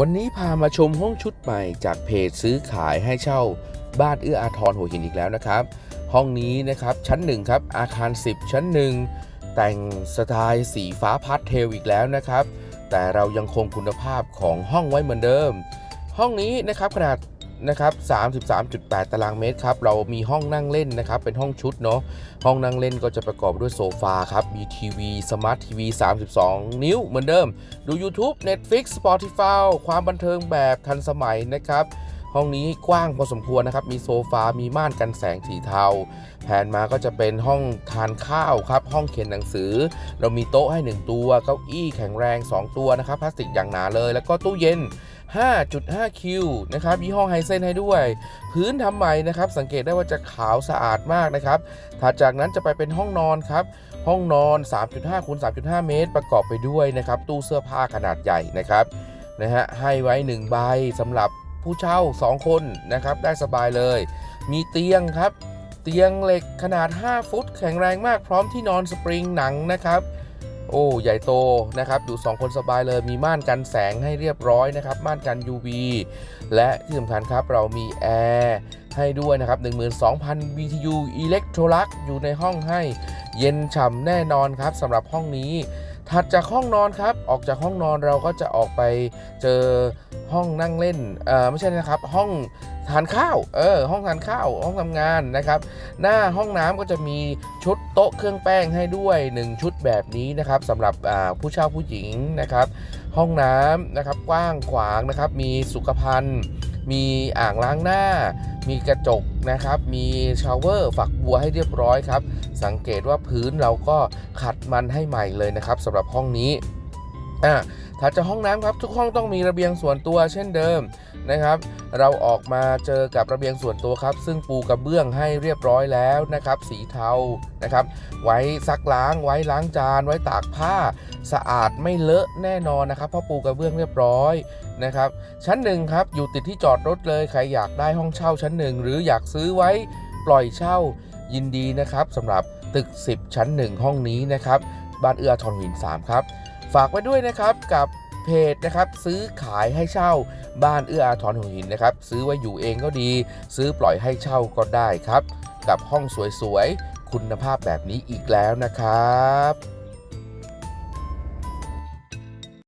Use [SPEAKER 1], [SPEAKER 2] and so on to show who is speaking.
[SPEAKER 1] วันนี้พามาชมห้องชุดใหม่จากเพจซื้อขายให้เช่า บ้านเอื้ออาทรหัวหินอีกแล้วนะครับ ห้องนี้นะครับชั้นหนึ่งครับอาคาร 10 ชั้นหนึ่งแต่งสไตล์สีฟ้าพาสเทลอีกแล้วนะครับ แต่เรายังคงคุณภาพของห้องไว้เหมือนเดิม ห้องนี้นะครับขนาด นะครับ33.8 ตารางเมตรครับ เรามีห้องนั่งเล่นนะครับ เป็นห้องชุดเนาะ ห้องนั่งเล่นก็จะประกอบด้วยโซฟาครับ มีทีวี สมาร์ททีวี 32 นิ้วเหมือนเดิม ดู YouTube Netflix Spotify ความบันเทิงแบบทันสมัยนะครับ ห้องนี้กว้างพอสมควรนะครับ มีโซฟา มีม่านกันแสงสีเทา แผนมาก็จะเป็นห้องทานข้าวครับ ห้องเขียนหนังสือ เรามีโต๊ะให้ 1 ตัว เก้าอี้แข็งแรง 2 ตัวนะครับ พลาสติกอย่างหนาเลย แล้วก็ตู้เย็น 5.5 คิวนะครับ ยี่ห้อไฮเซนให้ด้วย พื้นทำใหม่นะครับ สังเกตได้ว่าจะขาวสะอาดมากนะครับ ถัดจากนั้นจะไปเป็นห้องนอนครับ ห้องนอน 3.5คูณ3.5 เมตร ประกอบไปด้วยนะครับ ตู้เสื้อผ้าขนาดใหญ่นะครับ นะฮะ ให้ไว้ 1 ใบสำหรับ ผู้เช่า 2 คนนะครับได้สบายเลย มีเตียงครับ เตียงเหล็กขนาด 5 ฟุต แข็งแรงมากพร้อมที่นอนสปริงหนังนะครับโอ้ใหญ่โตนะครับอยู่ 2 คนสบายเลยมีม่านกันแสงให้เรียบร้อยนะครับม่านกัน UV และที่สำคัญครับเรามีแอร์ให้ด้วยนะครับ12,000 BTU Electrolux อยู่ในห้องให้เย็นฉ่ำแน่นอนครับสำหรับห้องนี้ ถัดจากห้องนอนครับ ออกจากห้องนอนเราก็จะออกไปเจอห้องนั่งเล่นเออไม่ใช่นะครับ ห้องทานข้าว เออ ห้องทานข้าว ห้องทำงานนะครับ หน้าห้องน้ำก็จะมีชุดโต๊ะเครื่องแป้งให้ด้วย 1 ชุดแบบนี้นะครับสำหรับผู้เช่าผู้หญิงนะครับ ห้องน้ำนะครับ กว้างขวางนะครับ มีสุขภัณฑ์ มีอ่างล้างหน้า มีกระจกนะครับ มีชาวเวอร์ฝักบัวให้เรียบร้อยครับ สังเกตว่าพื้นเราก็ขัดมันให้ใหม่เลยนะครับสำหรับห้องนี้อ่า ถัดจากห้องน้ำครับทุกห้องต้องมีระเบียงส่วนตัวเช่นเดิมนะครับ เราออกมาเจอกับระเบียงส่วนตัวครับ ซึ่งปูกระเบื้องให้เรียบร้อยแล้วนะครับ สีเทานะครับ ไว้ซักล้าง ไว้ล้างจาน ไว้ตากผ้า สะอาดไม่เลอะแน่นอนนะครับเพราะปูกระเบื้องเรียบร้อยนะครับ ชั้นหนึ่งครับอยู่ติดที่จอดรถเลยใครอยากได้ห้องเช่าชั้นหนึ่งหรืออยากซื้อไว้ปล่อยเช่ายินดีนะครับสำหรับตึก 10 ชั้น 1 ห้องนี้นะครับ บ้านเอื้อทอนหิน 3 ครับ ฝากไว้ด้วยนะครับกับ เพจนะครับซื้อขายให้เช่าบ้านเอื้ออาทรหัวหินนะครับซื้อไว้อยู่เองก็ดี ซื้อปล่อยให้เช่าก็ได้ครับ กับห้องสวยๆ คุณภาพแบบนี้อีกแล้วนะครับ